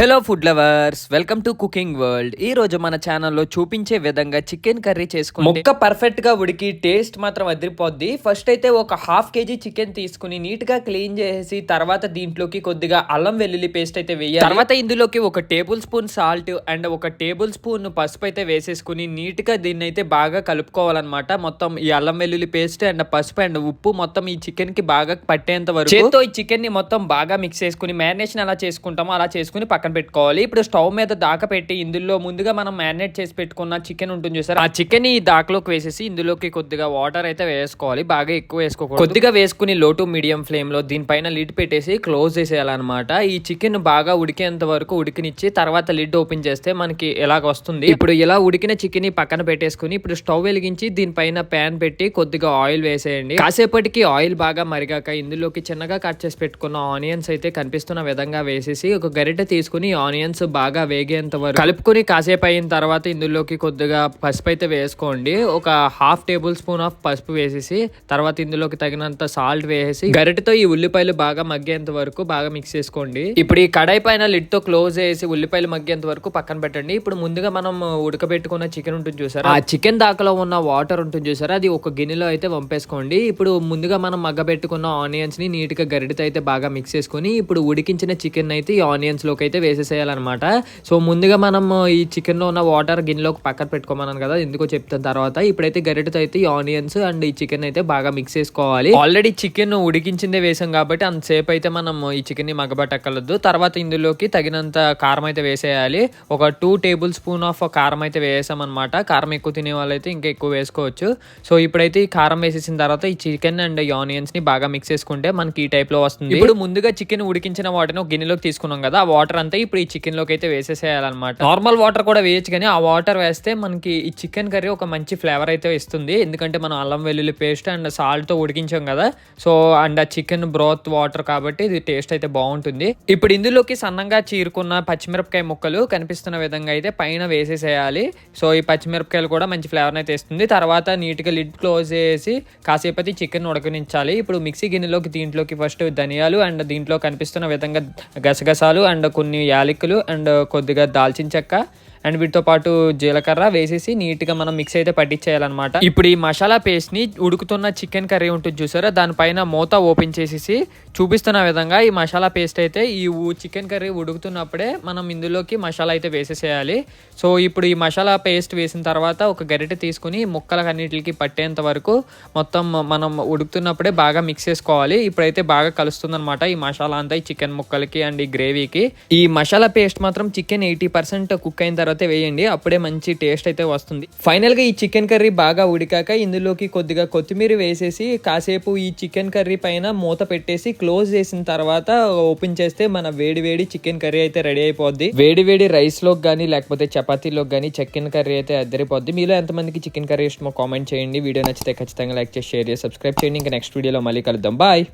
Hello food lovers welcome to cooking world ఈ రోజు మన ఛానల్లో చూపించే విధంగా చికెన్ కర్రీ చేసుకుని ముక్క పర్ఫెక్ట్గా ఉడికి టేస్ట్ మాత్రం అదిరిపోద్ది. ఫస్ట్ అయితే ఒక హాఫ్ కేజీ చికెన్ తీసుకుని నీట్గా క్లీన్ చేసి తర్వాత దీంట్లోకి కొద్దిగా అల్లం వెల్లుల్లి పేస్ట్ అయితే వేయాలి. తర్వాత ఇందులోకి ఒక టేబుల్ స్పూన్ సాల్ట్ అండ్ ఒక టేబుల్ స్పూన్ పసుపు అయితే వేసేసుకుని నీట్గా దీన్ని అయితే బాగా కలుపుకోవాలన్నమాట. మొత్తం ఈ అల్లం వెల్లుల్లి పేస్ట్ అండ్ పసుపు అండ్ ఉప్పు మొత్తం ఈ చికెన్కి బాగా పట్టేంత వరకు చేత్తో ఈ చికెన్ని మొత్తం బాగా మిక్స్ చేసుకుని మ్యారినేషన్ ఎలా చేసుకుంటామో అలా చేసుకుని పక్కన పెట్టుకోవాలి. ఇప్పుడు స్టవ్ మీద దాకా పెట్టి ఇందులో ముందుగా మనం మ్యారినేట్ చేసి పెట్టుకున్న చికెన్ ఉంటుంది చూసారు? ఆ చికెన్ ఈ దాకలోకి వేసేసి ఇందులోకి కొద్దిగా వాటర్ అయితే వేసుకోవాలి. బాగా ఎక్కువ వేసుకోకూడదు. కొద్దిగా వేసుకుని లో టు మీడియం ఫ్లేమ్లో దీనిపైన లిడ్ పెట్టేసి క్లోజ్ చేసేయాలన్నమాట. ఈ చికెన్ బాగా ఉడికేంత వరకు ఉడికినిచ్చి తర్వాత లిడ్ ఓపెన్ చేస్తే మనకి ఎలాగ వస్తుంది? ఇప్పుడు ఇలా ఉడికిన చికెన్ పక్కన పెట్టేసుకుని ఇప్పుడు స్టవ్ వెలిగించి దీనిపైన ప్యాన్ పెట్టి కొద్దిగా ఆయిల్ వేసేయండి. కాసేపటికి ఆయిల్ బాగా మరిగాక ఇందులోకి చిన్నగా కట్ చేసి పెట్టుకున్న ఆనియన్స్ అయితే కనిపిస్తున్న విధంగా వేసేసి ఒక గరిటె తీసుకుని ఆనియన్స్ బాగా వేగేంత వరకు కలుపుకొని కాసేపు అయిన తర్వాత ఇందులోకి కొద్దిగా పసుపు అయితే వేసుకోండి. ఒక హాఫ్ టేబుల్ స్పూన్ ఆఫ్ పసుపు వేసేసి తర్వాత ఇందులోకి తగినంత సాల్ట్ వేసేసి గరిటతో ఈ ఉల్లిపాయలు బాగా మగ్గేంత వరకు బాగా మిక్స్ చేసుకోండి. ఇప్పుడు ఈ కడాయి పైన లిడ్తో క్లోజ్ చేసి ఉల్లిపాయలు మగ్గేంత వరకు పక్కన పెట్టండి. ఇప్పుడు ముందుగా మనం ఉడకబెట్టుకున్న చికెన్ ఉంటుంది చూసారా? ఆ చికెన్ దాకలో ఉన్న వాటర్ ఉంటుంది చూసారా? అది ఒక గిన్నెలో అయితే వంపేసుకోండి. ఇప్పుడు ముందుగా మనం మగ్గబెట్టుకున్న ఆనియన్స్ని నీట్గా గరిటతో అయితే బాగా మిక్స్ చేసుకొని ఇప్పుడు ఉడికించిన చికెన్ అయితే ఈ ఆనియన్స్లోకి అయితే వేసేసేయాలన్నమాట. సో ముందుగా మనం ఈ చికెన్లో ఉన్న వాటర్ గిన్నెలోకి పక్కన పెట్టుకోమన్నాను కదా ఎందుకో చెప్తాను తర్వాత ఇప్పుడైతే గరిటెతో అయితే ఈ ఆనియన్స్ అండ్ ఈ చికెన్ అయితే బాగా మిక్స్ చేసుకోవాలి. ఆల్రెడీ చికెన్ ఉడికించిందే వేసాం కాబట్టి అంతసేపు అయితే మనం ఈ చికెన్ని మగ్గబట్టక్కర్లేదు. తర్వాత ఇందులోకి తగినంత కారం అయితే వేసేయాలి. ఒక టూ టేబుల్ స్పూన్ ఆఫ్ కారం అయితే వేసాం అనమాట కారం ఎక్కువ తినే వాళ్ళైతే ఇంకా ఎక్కువ వేసుకోవచ్చు. సో ఇప్పుడైతే ఈ కారం వేసేసిన తర్వాత ఈ చికెన్ అండ్ ఈ ఆనియన్స్ని బాగా మిక్స్ చేసుకుంటే మనకి ఈ టైప్లో వస్తుంది. ఇప్పుడు ముందుగా చికెన్ ఉడికించిన వాటిని ఒక గిన్నెలోకి తీసుకున్నాం కదా ఆ వాటర్ అంతా ఇప్పుడు ఈ చికెన్లోకి అయితే వేసేసేయాలన్నమాట. నార్మల్ వాటర్ కూడా వేయచ్చు కానీ ఆ వాటర్ వేస్తే మనకి ఈ చికెన్ కర్రీ ఒక మంచి ఫ్లేవర్ అయితే ఇస్తుంది. ఎందుకంటే మనం అల్లం వెల్లుల్లి పేస్ట్ అండ్ సాల్ట్తో ఉడికించాం కదా. సో అండ్ ఆ చికెన్ బ్రోత్ వాటర్ కాబట్టి ఇది టేస్ట్ అయితే బాగుంటుంది. ఇప్పుడు ఇందులోకి సన్నంగా చీరుకున్న పచ్చిమిరపకాయ ముక్కలు కనిపిస్తున్న విధంగా అయితే పైన వేసేసేయాలి. సో ఈ పచ్చిమిరపకాయలు కూడా మంచి ఫ్లేవర్ అయితే ఇస్తుంది. తర్వాత నీట్గా లిడ్ క్లోజ్ చేసి కాసేపు అయితే చికెన్ ఉడకనించాలి. ఇప్పుడు మిక్సీ గిన్నెలోకి దీంట్లోకి ఫస్ట్ ధనియాలు అండ్ దీంట్లో కనిపిస్తున్న విధంగా గసగసాలు అండ్ కొన్ని యాలకులు అండ్ కొద్దిగా దాల్చిన చెక్క. అండ్ వీటితో పాటు జీలకర్ర వేసేసి నీట్గా మనం మిక్స్ అయితే పట్టించేయాలన్నమాట. ఇప్పుడు ఈ మసాలా పేస్ట్ని ఉడుకుతున్న చికెన్ కర్రీ ఉంటుంది చూసారా? దానిపైన మూత ఓపెన్ చేసేసి చూపిస్తున్న విధంగా ఈ మసాలా పేస్ట్ అయితే ఈ చికెన్ కర్రీ ఉడుకుతున్నప్పుడే మనం ఇందులోకి మసాలా అయితే వేసేసేయాలి. సో ఇప్పుడు ఈ మసాలా పేస్ట్ వేసిన తర్వాత ఒక గరిటె తీసుకుని ముక్కలకు అన్నిటికి పట్టేంత వరకు మొత్తం మనం ఉడుకుతున్నప్పుడే బాగా మిక్స్ చేసుకోవాలి. ఇప్పుడైతే బాగా కలుస్తుంది ఈ మసాలా అంతా ఈ చికెన్ ముక్కలకి అండ్ ఈ గ్రేవీకి. ఈ మసాలా పేస్ట్ మాత్రం చికెన్ ఎయిటీ పర్సెంట్ కుక్ అయిన తర్వాత వేయండి అప్పుడే మంచి టేస్ట్ అయితే వస్తుంది. ఫైనల్గా ఈ చికెన్ కర్రీ బాగా ఉడికాక ఇందులోకి కొద్దిగా కొత్తిమీర వేసేసి కాసేపు ఈ చికెన్ కర్రీ పైన మూత పెట్టేసి క్లోజ్ చేసిన తర్వాత ఓపెన్ చేస్తే మన వేడి వేడి చికెన్ కర్రీ అయితే రెడీ అయిపోద్ది. వేడి వేడి రైస్ కానీ లేకపోతే చపాతీలోకి కానీ చికెన్ కర్రీ అయితే అద్దరిపోద్ది. మీలో ఎంతమందికి చికెన్ కర్రీ ఇష్టమో కామెంట్ చేయండి. వీడియో నచ్చితే ఖచ్చితంగా లైక్ చేసి షేర్ చేసి సబ్స్క్రైబ్ చేయండి. ఇంకా నెక్స్ట్ వీడియోలో మళ్ళీ కలుద్దాం. బాయ్